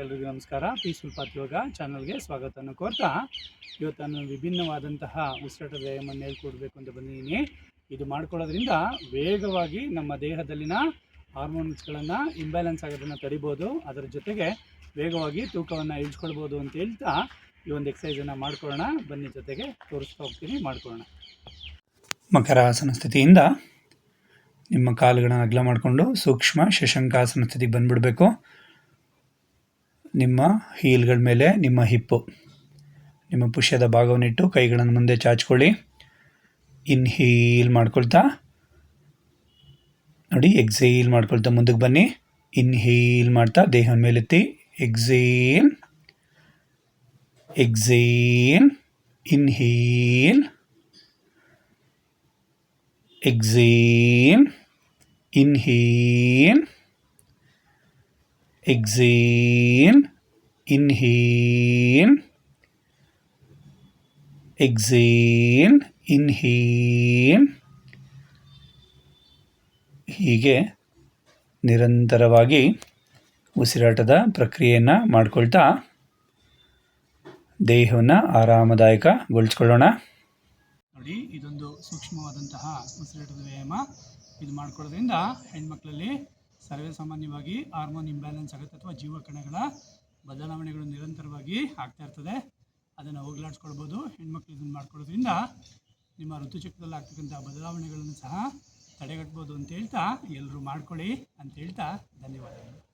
ಎಲ್ರಿಗೂ ನಮಸ್ಕಾರ. Peaceful path ಯೋಗ ಚಾನಲ್ಗೆ ಸ್ವಾಗತವನ್ನು ಕೋರ್ತಾ. ಇವತ್ತು ನಾನು ವಿಭಿನ್ನವಾದಂತಹ ಉಸಿರಾಟದ ವ್ಯಾಯಾಮವನ್ನು ಹೇಳ್ಕೊಡ್ಬೇಕು ಅಂತ ಬಂದಿದ್ದೀನಿ. ಇದು ಮಾಡ್ಕೊಳ್ಳೋದ್ರಿಂದ ವೇಗವಾಗಿ ನಮ್ಮ ದೇಹದಲ್ಲಿನ ಹಾರ್ಮೋನ್ಸ್ಗಳನ್ನು ಇಂಬ್ಯಾಲೆನ್ಸ್ ಆಗೋದನ್ನು ತಡಿಬೋದು. ಅದರ ಜೊತೆಗೆ ವೇಗವಾಗಿ ತೂಕವನ್ನು ಇಳಿಸ್ಕೊಳ್ಬೋದು ಅಂತ ಹೇಳ್ತಾ ಈ ಒಂದು ಎಕ್ಸಸೈಸನ್ನು ಮಾಡ್ಕೊಳ್ಳೋಣ. ಬನ್ನಿ ಜೊತೆಗೆ ತೋರಿಸ್ತಾ ಹೋಗ್ತೀನಿ. ಮಾಡ್ಕೊಳ್ಳೋಣ. ಮಕರಾಸನ ಸ್ಥಿತಿಯಿಂದ ನಿಮ್ಮ ಕಾಲುಗಳನ್ನು ಅಗಲ ಮಾಡಿಕೊಂಡು ಸೂಕ್ಷ್ಮ ಶಶಂಕಾಸನ ಸ್ಥಿತಿಗೆ ಬಂದುಬಿಡಬೇಕು. ನಿಮ್ಮ ಹೀಲ್ಗಳ ಮೇಲೆ ನಿಮ್ಮ ಹಿಪ್ಪು. ನಿಮ್ಮ ಪುಷ್ಯದ ಭಾಗವನ್ನಿಟ್ಟು ಕೈಗಳನ್ನು ಮುಂದೆ ಚಾಚಿಕೊಳ್ಳಿ. ಇನ್ಹೀಲ್ ಮಾಡ್ಕೊಳ್ತಾ. ನೋಡಿ, ಎಕ್ಸೇಲ್ ಮಾಡ್ಕೊಳ್ತಾ ಮುಂದಕ್ಕೆ ಬನ್ನಿ. ಇನ್ಹೀಲ್ ಮಾಡ್ತಾ ದೇಹದ ಮೇಲೆತ್ತಿ exhale. Exhale. Inhale. Exhale. Inhale. Exhale, inhale. Exhale, inhale. ಹೀಗೆ ನಿರಂತರವಾಗಿ ಉಸಿರಾಟದ ಪ್ರಕ್ರಿಯೆಯನ್ನು ಮಾಡಿಕೊಳ್ತಾ ದೇಹವನ್ನು ಆರಾಮದಾಯಕಗೊಳಿಸ್ಕೊಳ್ಳೋಣ. ನೋಡಿ, ಇದೊಂದು ಸೂಕ್ಷ್ಮವಾದಂತಹ ಉಸಿರಾಟದ ವ್ಯಾಯಾಮ ಇದು ಮಾಡ್ಕೊಳ್ಳೋದ್ರಿಂದ ಹೆಣ್ಮಕ್ಳಲ್ಲಿ ಸರ್ವೇ ಸಾಮಾನ್ಯವಾಗಿ ಹಾರ್ಮೋನ್ ಇಂಬ್ಯಾಲೆನ್ಸ್ ಆಗುತ್ತೆ ಅಥವಾ ಜೀವಕಣಗಳ ಬದಲಾವಣೆಗಳು ನಿರಂತರವಾಗಿ ಆಗ್ತಾ ಇರ್ತದೆ. ಅದನ್ನು ಹೋಗ್ಲಾಡಿಸ್ಕೊಳ್ಬೋದು. ಹೆಣ್ಮಕ್ಳು ಇದನ್ನು ಮಾಡ್ಕೊಳ್ಳೋದ್ರಿಂದ ನಿಮ್ಮ ಋತುಚಕ್ರದಲ್ಲಿ ಆಗ್ತಕ್ಕಂಥ ಬದಲಾವಣೆಗಳನ್ನು ಸಹ ತಡೆಗಟ್ಬೋದು ಅಂತ ಹೇಳ್ತಾ ಎಲ್ಲರೂ ಮಾಡ್ಕೊಳ್ಳಿ ಅಂತ ಹೇಳ್ತಾ ಧನ್ಯವಾದಗಳು.